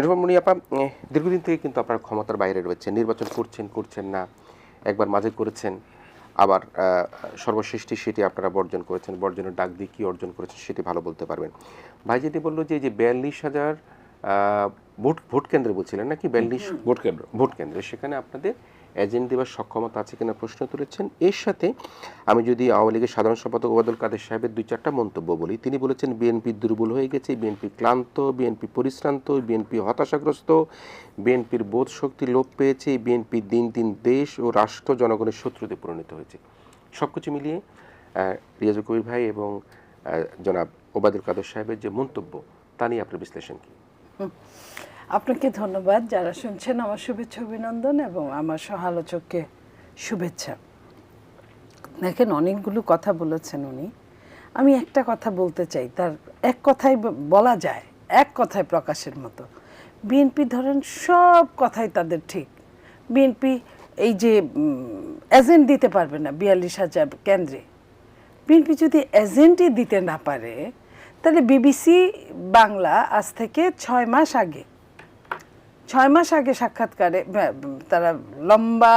নির্মলমণি আপা দীর্ঘদিন থেকে কিন্তু আপনার ক্ষমতার বাইরে রয়েছেন নির্বাচন করছেন করছেন না একবার মাঝে করেছেন আবার সর্বশ্রেষ্ঠ সেটি আপনারা বর্জন করেছেন বর্জনের ডাক দিয়ে কী অর্জন করেছেন সেটি ভালো বলতে পারবেন। ভাই যেটি বলল যে এই যে বিয়াল্লিশ হাজার ভোট ভোট কেন্দ্রে বলছিলেন নাকি? বিয়াল্লিশ ভোট কেন্দ্র। ভোট কেন্দ্রে। সেখানে আপনাদের এজেন্ট দেওয়ার সক্ষমতা আছে কিনা প্রশ্ন তুলেছেন। এর সাথে আমি যদি আওয়ামী লীগের সাধারণ সম্পাদক ওবায়দুল কাদের সাহেবের দুই চারটা মন্তব্য বলি তিনি বলেছেন বিএনপি দুর্বল হয়ে গেছে বিএনপি ক্লান্ত বিএনপি পরিশ্রান্ত বিএনপি হতাশাগ্রস্ত বিএনপির বোধ শক্তি লোপ পেয়েছে বিএনপি দিন দিন দেশ ও রাষ্ট্র জনগণের শত্রুতে পরিণত হয়েছে। সব কিছু মিলিয়ে আহ, রিয়াজুল কবির ভাই এবং জনাব ওবায়দুল কাদের সাহেবের যে মন্তব্য তা নিয়ে আপনার বিশ্লেষণ কি? আপনাকে ধন্যবাদ যারা শুনছেন আমার শুভেচ্ছা অভিনন্দন এবং আমার সহালোচককে শুভেচ্ছা। দেখেন অনেকগুলো কথা বলেছেন উনি। আমি একটা কথা বলতে চাই, তার এক কথাই বলা যায়, এক কথায় প্রকাশের মতো। বিএনপি ধরেন সব কথাই তাদের ঠিক। বিএনপি এই যে এজেন্ট দিতে পারবে না বিয়াল্লিশ হাজার কেন্দ্রে। বিএনপি যদি এজেন্টই দিতে না পারে, তাহলে বিবিসি বাংলা আজ থেকে ছয় মাস আগে ছয় মাস আগে সাক্ষাৎকারে তারা লম্বা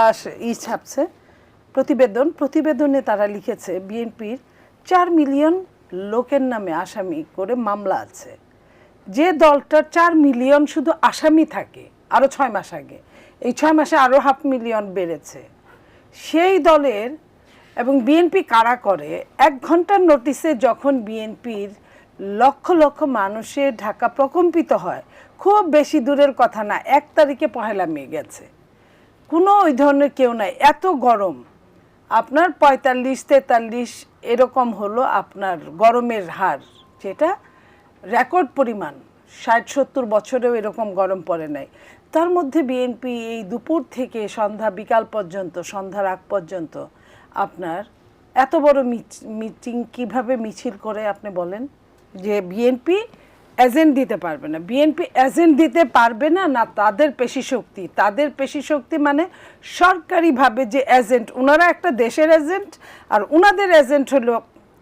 ই ছাপছে, প্রতিবেদন। প্রতিবেদনে তারা লিখেছে, বিএনপির চার মিলিয়ন লোকের নামে আসামি করে মামলা আছে। যে দলটার চার মিলিয়ন শুধু আসামি থাকে আরও ছয় মাস আগে। এই ছয় মাসে আরও হাফ মিলিয়ন বেড়েছে। সেই দলের এবং বিএনপি কারা করে, এক ঘণ্টার নোটিসে যখন বিএনপির লক্ষ লক্ষ মানুষের ঢাকা প্রকম্পিত হয় খুব বেশি দূরের কথা না, এক তারিখে পহেলা মে গেছে। কোনো ওই ধরনের কেউ নাই, এত গরম। আপনার পঁয়তাল্লিশ, তেতাল্লিশ এরকম হলো আপনার গরমের হার, যেটা রেকর্ড পরিমাণ। ষাট, সত্তর বছরেও এরকম গরম পড়ে নাই। তার মধ্যে বিএনপি এই দুপুর থেকে সন্ধ্যা, বিকাল পর্যন্ত, সন্ধ্যার আগ পর্যন্ত আপনার এত বড় মিটিং কীভাবে মিছিল করে আপনি বলেন? যে বিএনপি এজেন্ট দিতে পারবে না। বিএনপি এজেন্ট দিতে পারবে না না তাদের পেশি শক্তি। তাদের পেশি শক্তি মানে সরকারিভাবে যে এজেন্ট ওনারা একটা দেশের এজেন্ট আর ওনাদের এজেন্ট হলো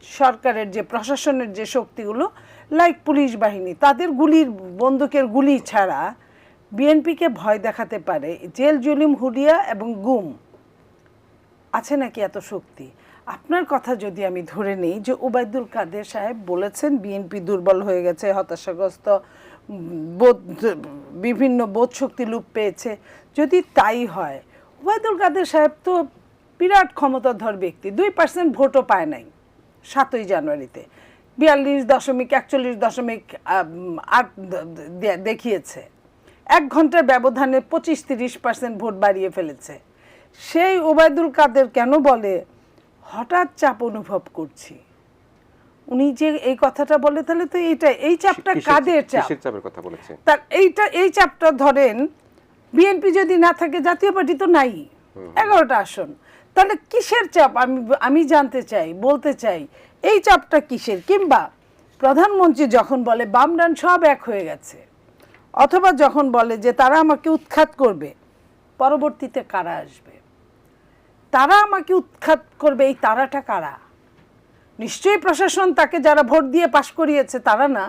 সরকারের যে, প্রশাসনের যে শক্তিগুলো লাইক পুলিশ বাহিনী। তাদের গুলির, বন্দুকের গুলি ছাড়া বিএনপিকে ভয় দেখাতে পারে। জেল, জুলিম, হুলিয়া এবং গুম। আছে নাকি এত শক্তি? আপনার কথা যদি আমি ধরে নেই যে ওবায়দুল কাদের সাহেব বলেছেন বিএনপি দুর্বল হয়ে গেছে, হতাশাগ্রস্ত, বোধ, বিভিন্ন বোধ শক্তি লুপ পেয়েছে, যদি তাই হয়, ওবায়দুল কাদের সাহেব তো বিরাট ক্ষমতাধর ব্যক্তি, দুই পার্সেন্ট ভোটও পায় নাই সাতই জানুয়ারিতে। বিয়াল্লিশ দশমিক একচল্লিশ দশমিক আট দেখিয়েছে। এক ঘণ্টার ব্যবধানে পঁচিশ তিরিশ পার্সেন্ট ভোট বাড়িয়ে ফেলেছে। সেই ওবায়দুল কাদের কেন বলে হঠাৎ চাপ অনুভব করছি। উনি যে এই কথাটা বলে তাহলে তো এইটা এই চাপটা কাদের চাপ? চাপের কথা বলেছে? তার এইটা এই চাপটা ধরেন বিএনপি যদি না থাকে জাতীয় পার্টি তো নাই। এগারোটা আসন। তাহলে কিসের চাপ? আমি আমি জানতে চাই বলতে চাই এই চাপটা কিসের? কিংবা প্রধানমন্ত্রী যখন বলে বামডান সব এক হয়ে গেছে অথবা যখন বলে যে তারা আমাকে উৎখাত করবে পরবর্তীতে কারা আসবে? তারা আমাকে উৎখাত করবে, এই তারাটা কারা? নিশ্চয়ই প্রশাসন তাকে যারা ভোট দিয়ে পাশ করিয়েছে, তারা না।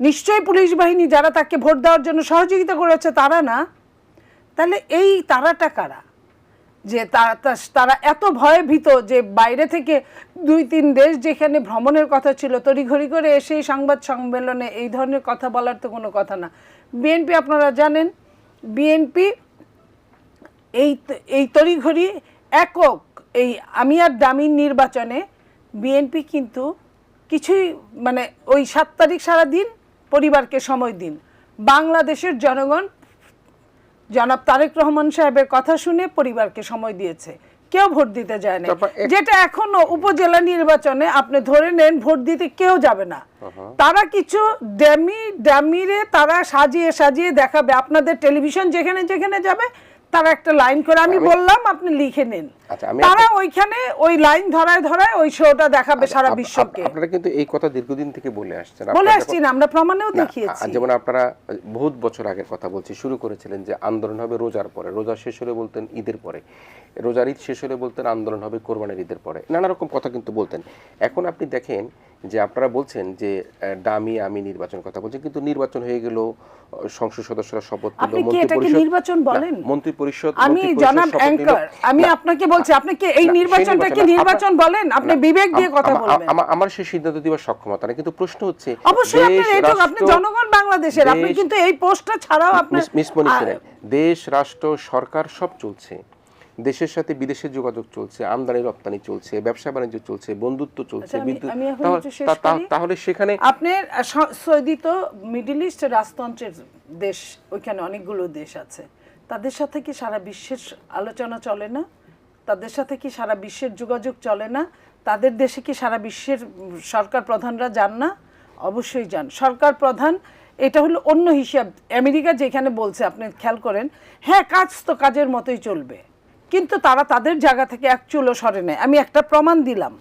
নিশ্চয়ই পুলিশ বাহিনী যারা তাকে ভোট দেওয়ার জন্য সহযোগিতা করেছে, তারা না। তাহলে এই তারাটা কারা? যে তারা এত ভয়ে ভীত যে বাইরে থেকে দুই, তিন দেশ যেখানে ভ্রমণের কথা ছিল, তড়িঘড়ি করে এসে সংবাদ সম্মেলনে এই ধরনের কথা বলার তো কোনো কথা না। বিএনপি আপনারা জানেন, বিএনপি এই এই তড়িঘড়ি একক এই আমি আর দামির নির্বাচনে বিএনপি কিন্তু কিছুই মানে ওই সাত তারিখ সারা দিন পরিবারকে সময় দিন। বাংলাদেশের জনগণ জনাব তারেক রহমান সাহেবের কথা শুনে পরিবারকে সময় দিয়েছে। কেউ ভোট দিতে যায় না যেটা এখনও উপজেলা নির্বাচনে আপনি ধরে নেন ভোট দিতে কেউ যাবে না। তারা কিছু ড্যামি ড্যামিরে তারা সাজিয়ে সাজিয়ে দেখাবে। আপনাদের টেলিভিশন যেখানে যেখানে যাবে তারা একটা লাইন করে আমি বললাম আপনি লিখে নেন। তারা ওইখানে ওই লাইন ধরায় ধরায় ওই শোটা দেখাবে সারা আপ- আপ- বিশ্বকে আপনারা কিন্তু এই কথা দীর্ঘদিন থেকে বলে আসছেন। বলে আপনারা আসছি না আমরা প্রমাণেও দেখিয়েছি। যেমন আপনারা বহুত বছর আগের কথা বলছি শুরু করেছিলেন যে আন্দোলন হবে রোজার পরে রোজা শেষ হলে বলতেন ঈদের পরে রোজার ঈদ শেষ হলে বলতেন আন্দোলন হবে কোরবানির ঈদের পরে নানা রকম কথা কিন্তু বলতেন। এখন আপনি দেখেন যে আপনারা বলছেন যে ডামি আমি নির্বাচন কথা বলছেন কিন্তু নির্বাচন হয়ে গেল সংসদ সদস্যরা শপথ নিল নির্বাচন বলেন? মন্ত্রী পরিষদ আমি জনাব অ্যাঙ্কার আমি আপনাকে বলছি আপনি কি এই না, সেই নির্বাচনটাকে নির্বাচন বলেন? আপনি বিবেক দিয়ে কথা বলবেন। আমা- আমার সেই সিদ্ধান্ত দেওয়ার সক্ষমতা নেই কিন্তু প্রশ্ন হচ্ছে অবশ্যই আপনার দেশ, এইটুকু আপনি জনগণ বাংলাদেশের আপনি কিন্তু এই পোস্টটা ছাড়াও আপনার মিস- মনি দেশ রাষ্ট্র সরকার সব চলছে। দেশের সাথে বিদেশের যোগাযোগ চলছে আমদানি রপ্তানি চলছে ব্যবসা বাণিজ্য চলছে বন্ধুত্ব চলছে আচ্ছা, বিদ্যুৎ। তাহলে সেখানে আপনার সৌদি তো মিডল ইস্ট রাজতন্ত্রের দেশ ওইখানে অনেকগুলো দেশ আছে। তাদের সাথে কি সারা বিশ্বের আলোচনা চলে না? তাদের সাথে কি সারা বিশ্বের যোগাযোগ চলে না? তাদের দেশে কি সারা বিশ্বের সরকার প্রধানরা যান না? অবশ্যই যান। সরকার প্রধান, এটা হলো অন্য হিসাব। আমেরিকা যেখানে বলছে, আপনি খেয়াল করেন হ্যাঁ কাজ তো কাজের মতোই চলবে, কিন্তু তারা তাদের জায়গা থেকে এক চুলো সরে নেয়। আমি একটা প্রমাণ দিলাম।